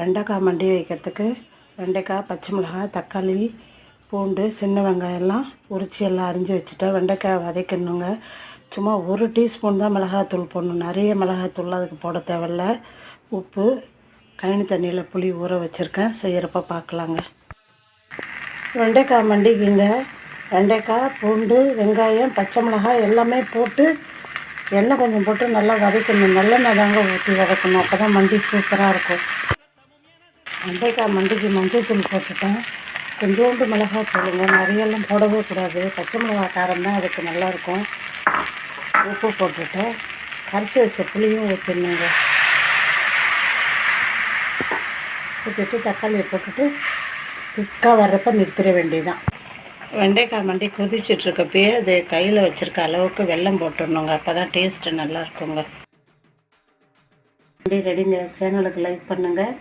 வெண்டைக்காய் மண்டி வைக்கிறதுக்கு வெண்டைக்காய் பச்சை மிளகாய் தக்காளி பூண்டு சின்ன வெங்காயம்லாம் உரித்து எல்லாம் அரிஞ்சு வச்சுட்டேன் வெண்டைக்காய் வதக்கணுங்க. சும்மா ஒரு டீஸ்பூன் தான் மிளகாத்தூள் போடணும். நிறைய மிளகாத்தூள் அதுக்கு போட தேவையில்ல. உப்பு கழனி தண்ணியில் புளி ஊற வச்சுருக்கேன். செய்கிறப்ப பார்க்கலாங்க. வெண்டைக்காய் மண்டிக்குங்க. வெண்டைக்காய் பூண்டு வெங்காயம் பச்சை மிளகாய் எல்லாமே போட்டு எண்ணெய் கொஞ்சம் போட்டு நல்லா வதக்கணும். நல்லெண்ணெய் தாங்க ஊற்றி வதக்கணும். அப்போ தான் மண்டி சூப்பராக இருக்கும். வெண்டைக்காய் மண்டிக்கு மஞ்சள் தூள் போட்டுட்டேன். கொஞ்சோண்டு மிளகாய் தூளுங்க நிறையெல்லாம் போடவே கூடாது. பச்சை மிளகாய் காரம் தான் அதுக்கு நல்லாயிருக்கும். உப்பு போட்டுட்டேன் கரைச்சி வச்ச புளியும் ஊற்றினுங்க ஊற்றிட்டு தக்காளியை போட்டுட்டு திக்காக வர்றப்ப நிறுத்திட வேண்டியதான் வெண்டைக்காய் மண்டி கொதிச்சிட்ருக்கப்பயே அது கையில் வச்சுருக்க அளவுக்கு வெல்லம் போட்டுடணுங்க. அப்போ தான் டேஸ்ட்டு நல்லா இருக்குங்க மண்டி ரெடிங்க சேனலுக்கு லைக் பண்ணுங்கள்